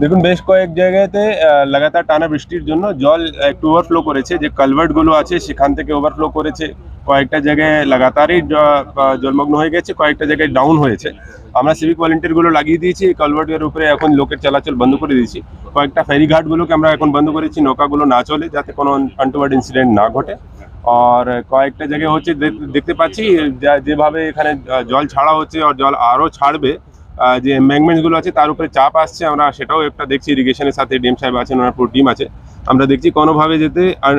দেখুন, বেশ কয়েক জায়গাতে লাগাতার টানা বৃষ্টির জন্য জল একটু ওভারফ্লো করেছে। যে কালভার্টগুলো আছে, সেখান থেকে ওভারফ্লো করেছে। কয়েকটা জায়গায় লাগাতারই জলমগ্ন হয়ে গেছে, কয়েকটা জায়গায় ডাউন হয়েছে। আমরা সিভিক ভলেন্টিয়ারগুলো লাগিয়ে দিয়েছি কালভার্টের উপরে এখন লোকের চলাচল বন্ধ করে দিয়েছি। কয়েকটা ফেরিঘাট গুলোকে আমরা এখন বন্ধ করেছি, নৌকাগুলো না চলে, যাতে কোনো আনটুয়ার্ড ইনসিডেন্ট না ঘটে। আর কয়েকটা জায়গায় হচ্ছে দেখ- দেখতে পাচ্ছি যেভাবে এখানে জল ছাড়া হচ্ছে, আর জল আরও ছাড়বে যে এম্বাঙ্কমেন্টগুলো আছে তার উপরে চাপ আসছে। আমরা সেটাও একটা দেখছি ইরিগেশনের সাথে ডিএম সাহেব আছেন ওনার পুরো টিম আছে। আমরা দেখছি কোনোভাবে যেতে আর,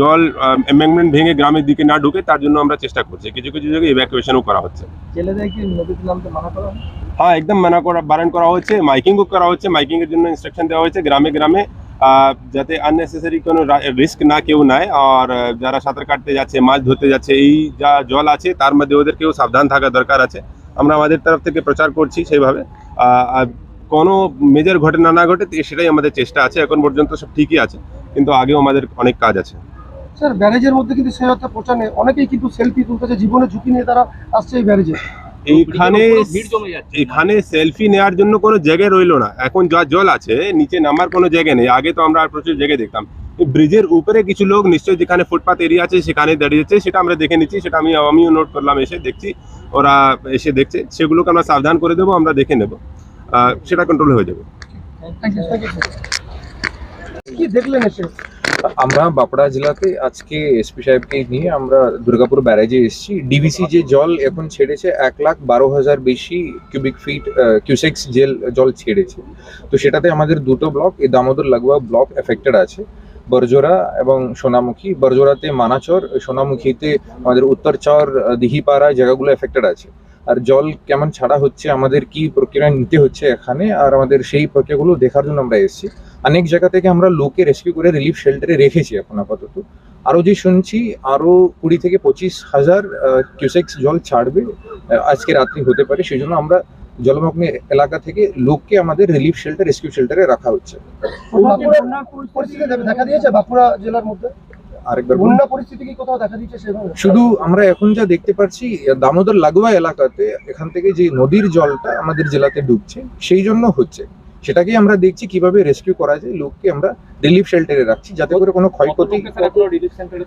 জল এম্বাঙ্কমেন্ট ভেঙে গ্রামের দিকে না ঢুকে তার জন্য আমরা চেষ্টা করছি। কিছু কিছু জায়গায় ইভ্যাকুয়েশনও করা হচ্ছে। হয়? একদম মানা করা বারণ করা হচ্ছে মাইকিংও করা হচ্ছে। মাইকিং এর জন্য ইনস্ট্রাকশন দেওয়া হয়েছে গ্রামে গ্রামে যাতে আননেসেসারি কোনো রিস্ক না কেউ নেয়। আর যারা সাঁতার কাটতে যাচ্ছে মাছ ধরতে যাচ্ছে এই যা জল আছে তার মধ্যে ওদেরকেও সাবধান থাকা দরকার আছে। আমরা আমাদের তরফ থেকে প্রচার করছি সেইভাবে। আর কোনো মেজর ঘটনা না ঘটে সেটাই আমাদের চেষ্টা আছে এখন পর্যন্ত সব ঠিকই আছে কিন্তু আগেও আমাদের অনেক কাজ আছে। স্যার ব্যারেজের মধ্যে কিন্তু সেই অর্থে পৌঁছানে অনেকেই কিন্তু সেলফি তুলতেছে জীবনের ঝুঁকি নিয়ে তারা আসছে এই ব্যারেজে। এইখানে এখানে সেলফি নেওয়ার জন্য কোনো জায়গা রইল না এখন যা জল আছে নিচে নামার কোনো জায়গা নেই আগে তো আমরা প্রচুর জায়গায় দেখতাম। ব্রিজের উপরে কিছু লোক নিশ্চয়ই যেখানে ফুটপাথ এরিয়া আছে সেখানে দাঁড়িয়েছে সেটা আমরা দেখে নিচ্ছি সেটা আমি আমিও নোট করলাম এসে দেখছি ওরা এসে দেখছে। সেগুলোকে আমরা সাবধান করে দেবো আমরা দেখে নেব। সেটা কন্ট্রোল হয়ে যাবে। আমরা বাঁকুড়া জেলাতে আজকে এসপি সাহেবকে নিয়ে আমরা দুর্গাপুর ব্যারাজে এসেছি। ডিবিসি যে জল এখন ছেড়েছে এক লাখ বারো হাজার বেশি কিউবিক ফিট কিউসেক্স জেল জল ছেড়েছে। তো সেটাতে আমাদের দুটো ব্লক এই দামোদর লাগোয়া ব্লক এফেক্টেড আছে। বরজোরা এবং সোনামুখী। বরজোরাতে মানাচর সোনামুখীতে আমাদের উত্তরচর আহ, দিহিপাড়া জায়গাগুলো এফেক্টেড আছে। আর জল কেমন ছাড়া হচ্ছে আমাদের কি প্রক্রিয়া নিতে হচ্ছে এখানে আর আমাদের সেই প্রক্রিয়াগুলো দেখার জন্য আমরা এসেছি। অনেক জায়গা থেকে আমরা লোকে রেস্কিউ করে রিলিফ শেল্টারে রেখেছি এখন আপাতত। আরও যে শুনছি আরও কুড়ি থেকে পঁচিশ হাজার কিউসেক্স জল ছাড়বে আজকে রাত্রি হতে পারে। সেই জন্য আমরা জলমগ্ন এলাকা থেকে লোককে আমাদের রিলিফ শেল্টার রেস্কিউ শেল্টারে রাখা হচ্ছে। দেখা দিয়েছে? বাঁকুড়া জেলার মধ্যে? আরেকবার বন্যা পরিস্থিতি কি কোথাও দেখা দিয়েছে সেভাবে? শুধু আমরা এখন যা দেখতে পাচ্ছি দামোদর লাগোয়া এলাকাতে এখান থেকে যে নদীর জলটা আমাদের জেলাতে ডুবছে সেই জন্য হচ্ছে। সেটাকে আমরা দেখছি কীভাবে রেস্কিউ করা যায় লোককে আমরা রিলিফ শেল্টারে রাখছি যাতে করে কোনো ক্ষয়ক্ষতি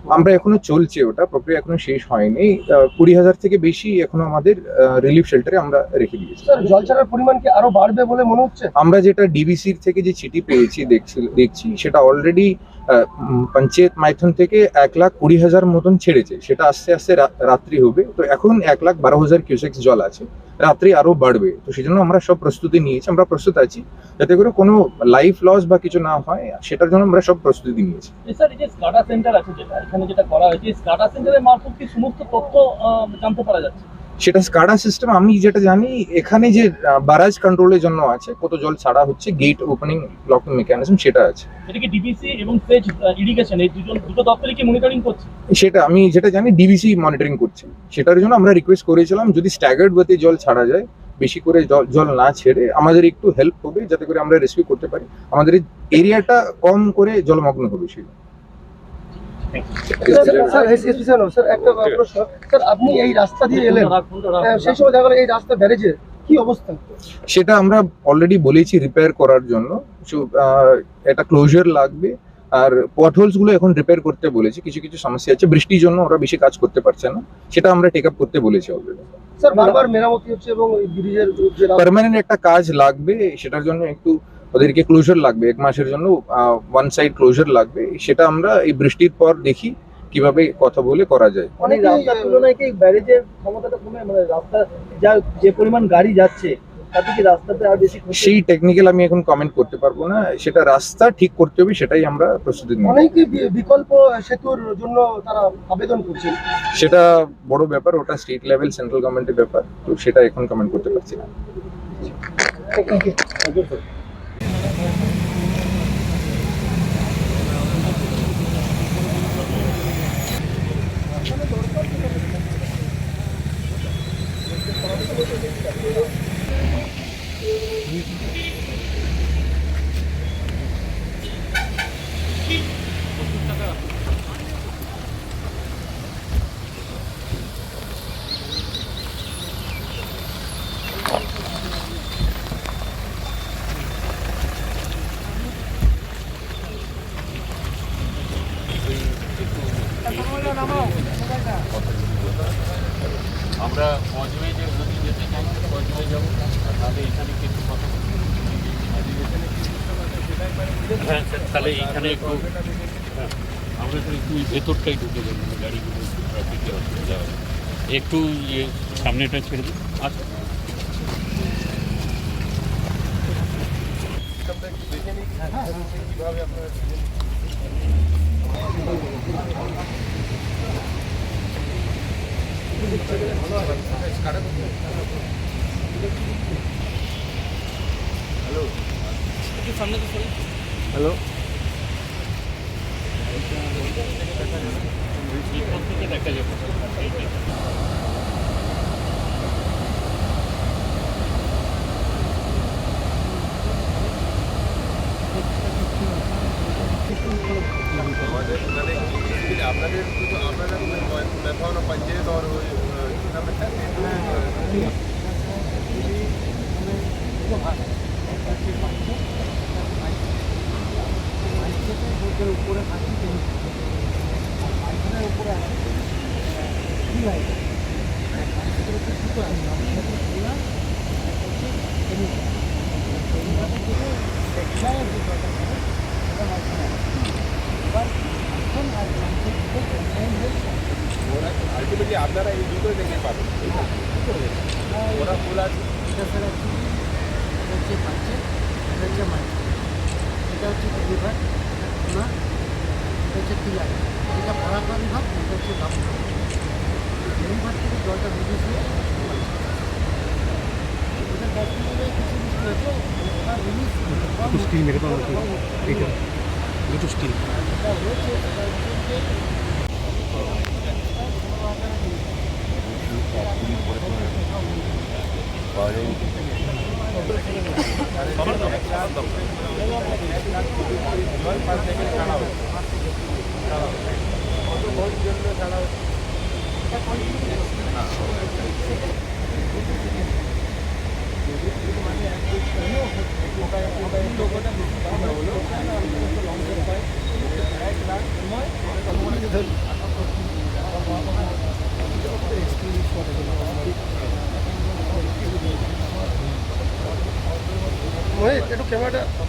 আমরা এখনও চলছে ওটা প্রক্রিয়া এখনও শেষ হয়নি। আহ, কুড়ি হাজার থেকে বেশি এখনও আমাদের রিলিফ শেল্টারে আমরা রেখে দিয়েছি। জল ছাড়ার পরিমাণ কি আরও বাড়বে বলে মনে হচ্ছে? আমরা যেটা ডিবিসির থেকে যে চিঠি পেয়েছি দেখছি দেখছি সেটা অলরেডি পঞ্চায়েত মাইথন থেকে এক লাখ কুড়ি হাজার মতন ছেড়েছে। সেটা আস্তে আস্তে রাত্রি হবে। তো এখন এক লাখ বারো হাজার কিউসেক্স জল আছে। রাত্রি আরও বাড়বে। তো সেই জন্য আমরা সব প্রস্তুতি নিয়েছি। আমরা প্রস্তুত আছি। যাতে করে কোনো লাইফ লস বা কিছু না হয় সেটার জন্য আমরা সব প্রস্তুতি নিয়েছি। যে স্যার এই যে স্কাডা সেন্টার আছে যেটা এখানে যেটা করা হয়েছে স্কাডা সেন্টারের মারফত কি সমস্ত তথ্য আহ, জানতে পারা যাচ্ছে? সেটা স্কাডা সিস্টেম আমি যেটা জানি এখানে যে বারাজ কন্ট্রোলের জন্য আছে কত জল ছাড়া হচ্ছে গেট ওপেনিং লকিং মেকানিজম সেটা আছে। সেটা কি ডিবিসি এবং সেচ ইরিগেশন এই দুজন দুটো দপ্তরই কি মনিটরিং করছে? সেটা আমি যেটা জানি ডিবিসি মনিটরিং করছে। সেটার জন্য আমরা রিকোয়েস্ট করেছিলাম যদি স্ট্যাগার্ড গতি জল ছাড়া যায় বেশি করে জল জল না ছেড়ে আমাদের একটু হেল্প হবে যাতে করে আমরা রেস্কিউ করতে পারি। আমাদের এরিয়াটা কম করে জলমগ্ন হবে সেই স্যার এসপি স্যার স্যার একটা প্রশ্ন স্যার আপনি এই রাস্তা দিয়ে এলেন সেই সময় দেখা এই রাস্তা ব্যারেজে কি অবস্থা? সেটা আমরা অলরেডি বলেছি রিপেয়ার করার জন্য। আহ, এটা ক্লোজার লাগবে আর পটহোলসগুলো এখন রিপেয়ার করতে বলেছি। কিছু কিছু সমস্যা আছে বৃষ্টির জন্য ওরা বেশি কাজ করতে পারছে না। সেটা আমরা টেক আপ করতে বলেছি অলরেডি স্যার বারবার মেরামতি হচ্ছে এবং ব্রিজের পার্মানেন্ট একটা কাজ লাগবে সেটার জন্য একটু ওদেরকে ক্লোজার লাগবে এক মাসের জন্য ওয়ান সাইড ক্লোজার লাগবে সেটা আমরা এই বৃষ্টির পর দেখি কীভাবে কথা বলে করা যায়। অনেক রাস্তার তুলনায় কি ব্যারেজের ক্ষমতাটা কমে? মানে রাস্তা যা যে পরিমাণ গাড়ি যাচ্ছে তাতে কি রাস্তাতে আর বেশি সেই টেকনিক্যাল আমি এখন কমেন্ট করতে পারব না। সেটা রাস্তা ঠিক করতে হবে সেটাই আমরা প্রস্তুতি নিই অনেকেই বিকল্প সেতুর জন্য তারা আবেদন করছেন। সেটা বড় ব্যাপার ওটা স্টেট লেভেল সেন্ট্রাল গভর্নমেন্টের ব্যাপার। তো সেটা এখন কমেন্ট করতে পারছি না। আমরা কজওয়ে যে যদি যেতে চাই কজওয়ে যাব। তাহলে এখানে কিছু কথা হ্যাঁ স্যার, তাহলে এখানে একটু হ্যাঁ, আমরা একটু ভেতরটাই ঢুকে যাব, গাড়িগুলো একটু অসুবিধা হবে। একটু ইয়ে সামনেটা ছেড়ে দিন। আচ্ছা। কীভাবে আপনারা এইখান থেকে দেখা যাবে আপনাদের আপনাদের মেথন পঞ্চায়েত और আলটিমেটলি আপনারা এই দুটো দেখে পাবেন ওরা ফুল আছে এটা স্যার অ্যাকচুয়ালি এটা হচ্ছে বাচ্চা এটা হচ্ছে মাইক এটা হচ্ছে বিভাগ না এটা হচ্ছে পিলার এটা ভরাকা বিভাগ এটা হচ্ছে গামছা বিভাগ থেকে জলটা বেরিয়েছে এটা ব্যাকটেরিয়া কিছু কিছু আছে ওটা রিলিজ স্টিল মেরে পাওয়া এটা দুটো স্টিল এটা হয়েছে সেটা হচ্ছে